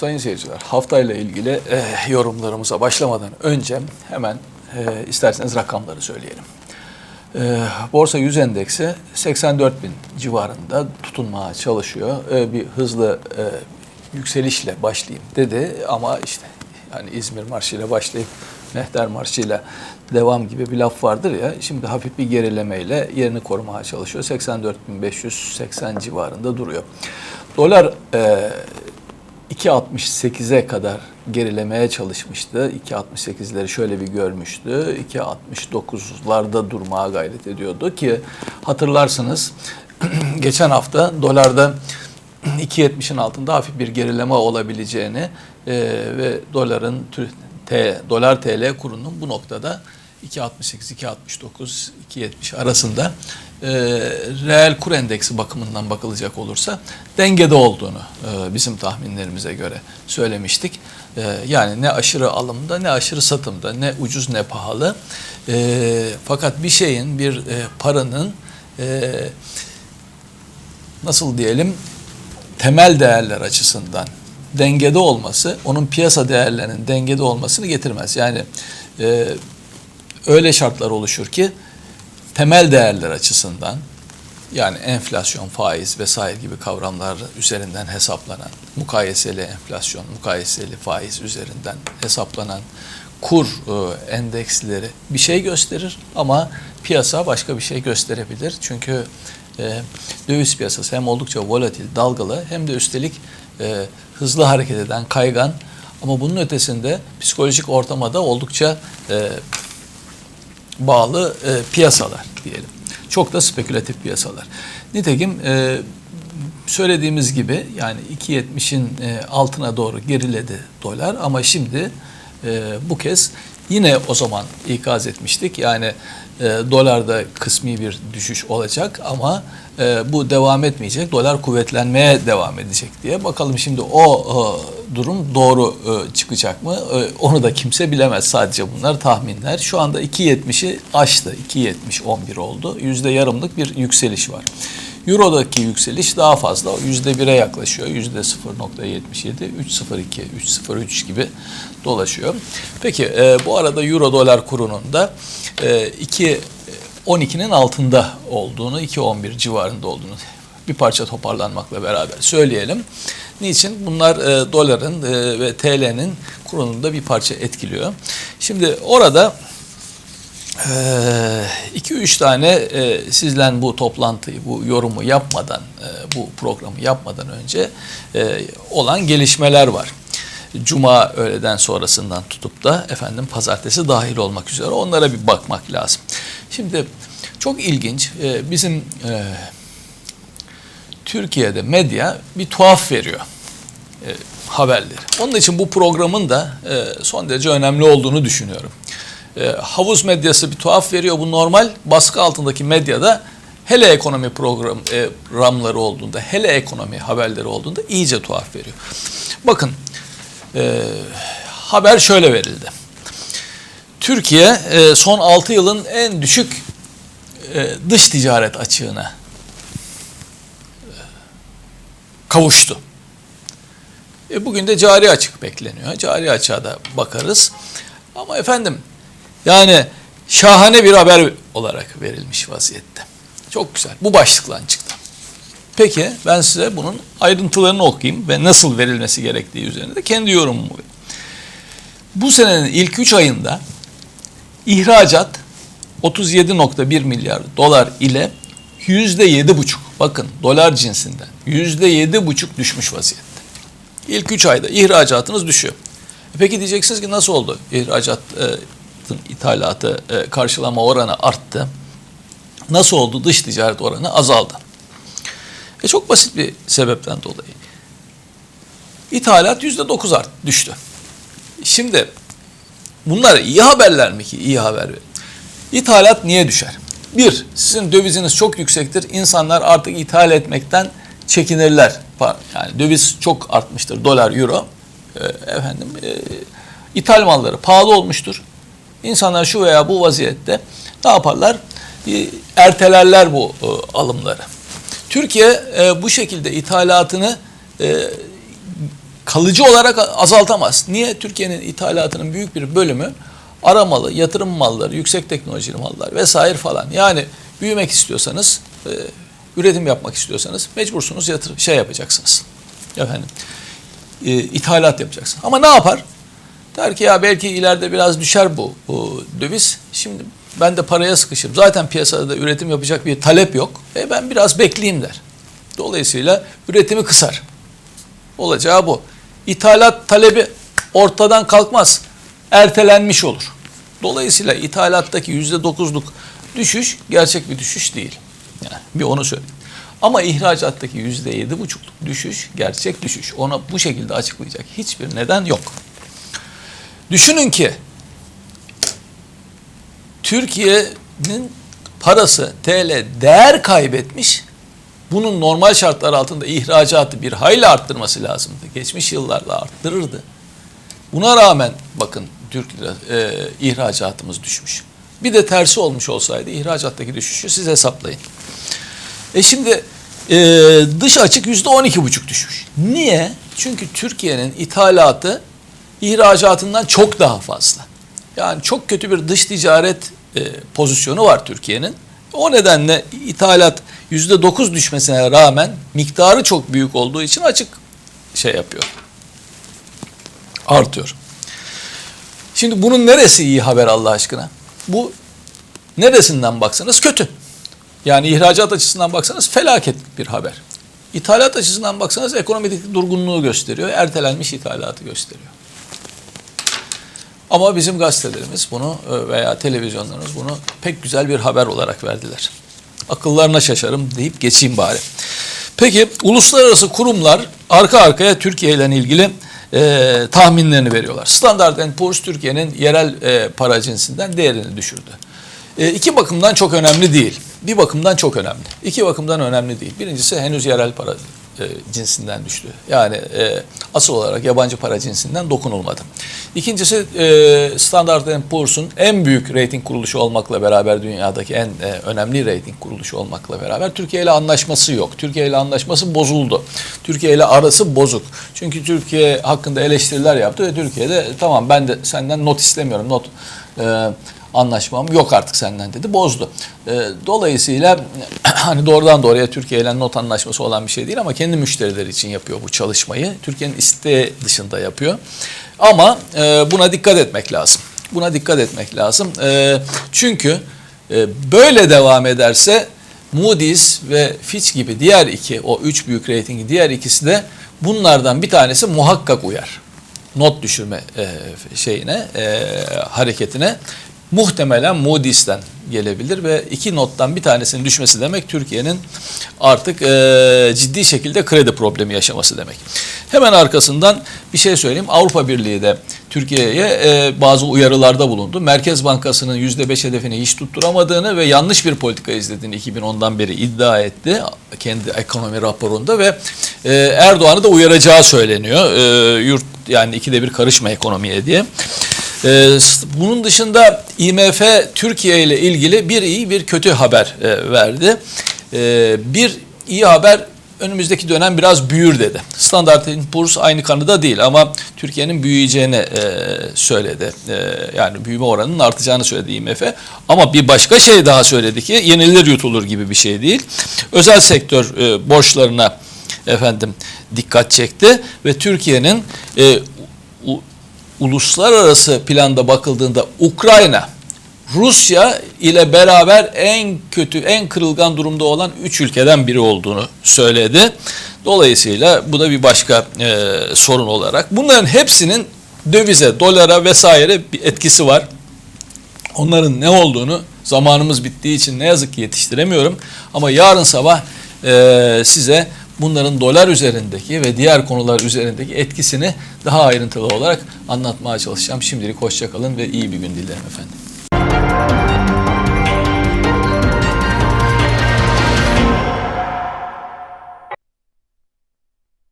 Sayın seyirciler, haftayla ilgili eh, yorumlarımıza başlamadan önce hemen eh, isterseniz rakamları söyleyelim. Eh, Borsa 100 endeksi 84 bin civarında tutunmaya çalışıyor. Eh, bir hızlı eh, yükselişle başlayayım dedi ama işte yani İzmir Marşı'yla başlayıp Mehter Marşı'yla devam gibi bir laf vardır ya. Şimdi hafif bir gerilemeyle yerini korumaya çalışıyor. 84.580 civarında duruyor. Dolar eh, 2.68'e kadar gerilemeye çalışmıştı. 2.68'leri şöyle bir görmüştü. 2.69'larda durmaya gayret ediyordu ki hatırlarsınız geçen hafta dolarda 2.70'in altında hafif bir gerileme olabileceğini e, ve doların T, dolar TL kurunun bu noktada 2.68, 2.69, 2.70 arasında e, reel kur endeksi bakımından bakılacak olursa dengede olduğunu e, bizim tahminlerimize göre söylemiştik. E, yani ne aşırı alımda ne aşırı satımda ne ucuz ne pahalı. E, fakat bir şeyin bir e, paranın e, nasıl diyelim temel değerler açısından dengede olması onun piyasa değerlerinin dengede olmasını getirmez. Yani e, öyle şartlar oluşur ki temel değerler açısından yani enflasyon, faiz vesaire gibi kavramlar üzerinden hesaplanan, mukayeseli enflasyon, mukayeseli faiz üzerinden hesaplanan kur e, endeksleri bir şey gösterir ama piyasa başka bir şey gösterebilir. Çünkü e, döviz piyasası hem oldukça volatil, dalgalı hem de üstelik e, hızlı hareket eden, kaygan ama bunun ötesinde psikolojik ortama oldukça e, bağlı e, piyasalar diyelim. Çok da spekülatif piyasalar. Nitekim e, söylediğimiz gibi yani 2.70'in e, altına doğru geriledi dolar ama şimdi e, bu kez yine o zaman ikaz etmiştik. Yani e, dolarda kısmi bir düşüş olacak ama e, bu devam etmeyecek. Dolar kuvvetlenmeye devam edecek diye. Bakalım şimdi o e, durum doğru e, çıkacak mı? E, onu da kimse bilemez. Sadece bunlar tahminler. Şu anda 2.70'i aştı. 2.70 11 oldu. Yüzde yarımlık bir yükseliş var. Euro'daki yükseliş daha fazla. Yüzde bire yaklaşıyor. Yüzde 0.77, 3.02, 3.03 gibi dolaşıyor. Peki e, bu arada Euro dolar kurunun da e, 2 12'nin altında olduğunu, 2.11 civarında olduğunu bir parça toparlanmakla beraber söyleyelim. Niçin? Bunlar e, doların e, ve TL'nin kurunu da bir parça etkiliyor. Şimdi orada 2-3 tane e, sizden bu toplantıyı, bu yorumu yapmadan, e, bu programı yapmadan önce e, olan gelişmeler var. Cuma öğleden sonrasından tutup da efendim pazartesi dahil olmak üzere onlara bir bakmak lazım. Şimdi çok ilginç e, bizim e, Türkiye'de medya bir tuhaf veriyor e, haberleri. Onun için bu programın da e, son derece önemli olduğunu düşünüyorum. E, havuz medyası bir tuhaf veriyor. Bu normal baskı altındaki medyada hele ekonomi programları olduğunda, hele ekonomi haberleri olduğunda iyice tuhaf veriyor. Bakın e, haber şöyle verildi. Türkiye e, son 6 yılın en düşük e, dış ticaret açığına e, kavuştu. E, bugün de cari açık bekleniyor. Cari açığa da bakarız. Ama efendim yani şahane bir haber olarak verilmiş vaziyette. Çok güzel. Bu başlıkla çıktı. Peki ben size bunun ayrıntılarını okuyayım ve nasıl verilmesi gerektiği üzerine de kendi yorumumu vereyim. Bu senenin ilk 3 ayında ihracat 37.1 milyar dolar ile %7,5 bakın dolar cinsinden %7,5 düşmüş vaziyette. İlk 3 ayda ihracatınız düşüyor. E Peki diyeceksiniz ki nasıl oldu? İhracatın ithalatı e, karşılama oranı arttı. Nasıl oldu? Dış ticaret oranı azaldı. E çok basit bir sebepten dolayı. İthalat %9 art, düştü. Şimdi bunlar iyi haberler mi ki? İyi haber. İthalat niye düşer? Bir, sizin döviziniz çok yüksektir. İnsanlar artık ithal etmekten çekinirler. Yani döviz çok artmıştır. Dolar, euro. E, efendim, e, ithal malları pahalı olmuştur. İnsanlar şu veya bu vaziyette ne yaparlar? E, ertelerler bu e, alımları. Türkiye e, bu şekilde ithalatını e, kalıcı olarak azaltamaz. Niye? Türkiye'nin ithalatının büyük bir bölümü aramalı, yatırım malları, yüksek teknolojili mallar vesaire falan. Yani büyümek istiyorsanız, e, üretim yapmak istiyorsanız mecbursunuz yatırım şey yapacaksınız. Efendim, e, ithalat yapacaksınız. Ama ne yapar? Der ki ya belki ileride biraz düşer bu, bu döviz. Şimdi ben de paraya sıkışırım. Zaten piyasada da üretim yapacak bir talep yok. E ben biraz bekleyeyim der. Dolayısıyla üretimi kısar. Olacağı bu. İthalat talebi ortadan kalkmaz. Ertelenmiş olur. Dolayısıyla ithalattaki yüzde dokuzluk düşüş gerçek bir düşüş değil. Yani bir onu söyleyeyim. Ama ihracattaki yüzde yedi buçukluk düşüş gerçek düşüş. Ona bu şekilde açıklayacak hiçbir neden yok. Düşünün ki Türkiye'nin parası TL değer kaybetmiş. Bunun normal şartlar altında ihracatı bir hayli arttırması lazımdı. Geçmiş yıllarda arttırırdı. Buna rağmen bakın Türk lira, e, ihracatımız düşmüş. Bir de tersi olmuş olsaydı ihracattaki düşüşü siz hesaplayın. E şimdi e, dış açık yüzde on iki buçuk düşmüş. Niye? Çünkü Türkiye'nin ithalatı ihracatından çok daha fazla. Yani çok kötü bir dış ticaret e, pozisyonu var Türkiye'nin. O nedenle ithalat yüzde dokuz düşmesine rağmen miktarı çok büyük olduğu için açık şey yapıyor. Artıyor. Şimdi bunun neresi iyi haber Allah aşkına? Bu neresinden baksanız kötü. Yani ihracat açısından baksanız felaket bir haber. İthalat açısından baksanız ekonomideki durgunluğu gösteriyor. Ertelenmiş ithalatı gösteriyor. Ama bizim gazetelerimiz bunu e, veya televizyonlarımız bunu pek güzel bir haber olarak verdiler. Akıllarına şaşarım deyip geçeyim bari. Peki uluslararası kurumlar arka arkaya Türkiye ile ilgili e, tahminlerini veriyorlar. Standard Poor's Türkiye'nin yerel e, para cinsinden değerini düşürdü. E, iki bakımdan çok önemli değil. Bir bakımdan çok önemli. İki bakımdan önemli değil. Birincisi henüz yerel para e, cinsinden düştü. Yani e, asıl olarak yabancı para cinsinden dokunulmadı. İkincisi e, Standard Poor's'un en büyük rating kuruluşu olmakla beraber dünyadaki en e, önemli rating kuruluşu olmakla beraber Türkiye ile anlaşması yok. Türkiye ile anlaşması bozuldu. Türkiye ile arası bozuk. Çünkü Türkiye hakkında eleştiriler yaptı ve Türkiye'de tamam ben de senden not istemiyorum. Not e, anlaşmam yok artık senden dedi. Bozdu. E, dolayısıyla hani doğrudan doğruya Türkiye ile not anlaşması olan bir şey değil ama kendi müşterileri için yapıyor bu çalışmayı. Türkiye'nin isteği dışında yapıyor. Ama e, buna dikkat etmek lazım. Buna dikkat etmek lazım. E, çünkü e, böyle devam ederse Moody's ve Fitch gibi diğer iki, o üç büyük reytingi diğer ikisi de bunlardan bir tanesi muhakkak uyar. Not düşürme e, şeyine, e, hareketine muhtemelen Moody's'ten gelebilir ve iki nottan bir tanesinin düşmesi demek Türkiye'nin artık e, ciddi şekilde kredi problemi yaşaması demek. Hemen arkasından bir şey söyleyeyim. Avrupa Birliği de Türkiye'ye e, bazı uyarılarda bulundu. Merkez Bankası'nın %5 hedefini hiç tutturamadığını ve yanlış bir politika izlediğini 2010'dan beri iddia etti kendi ekonomi raporunda ve e, Erdoğan'ı da uyaracağı söyleniyor. E, yurt yani ikide bir karışma ekonomiye diye. Ee, bunun dışında IMF Türkiye ile ilgili bir iyi bir kötü haber e, verdi. Ee, bir iyi haber önümüzdeki dönem biraz büyür dedi. Standard Poor's aynı kanıda değil ama Türkiye'nin büyüyeceğini e, söyledi. E, yani büyüme oranının artacağını söyledi IMF. Ama bir başka şey daha söyledi ki yenilir yutulur gibi bir şey değil. Özel sektör e, borçlarına efendim dikkat çekti ve Türkiye'nin e, uluslararası planda bakıldığında Ukrayna, Rusya ile beraber en kötü, en kırılgan durumda olan üç ülkeden biri olduğunu söyledi. Dolayısıyla bu da bir başka e, sorun olarak. Bunların hepsinin dövize, dolara vesaire bir etkisi var. Onların ne olduğunu zamanımız bittiği için ne yazık ki yetiştiremiyorum. Ama yarın sabah e, size bunların dolar üzerindeki ve diğer konular üzerindeki etkisini daha ayrıntılı olarak anlatmaya çalışacağım. Şimdilik hoşçakalın ve iyi bir gün dilerim efendim.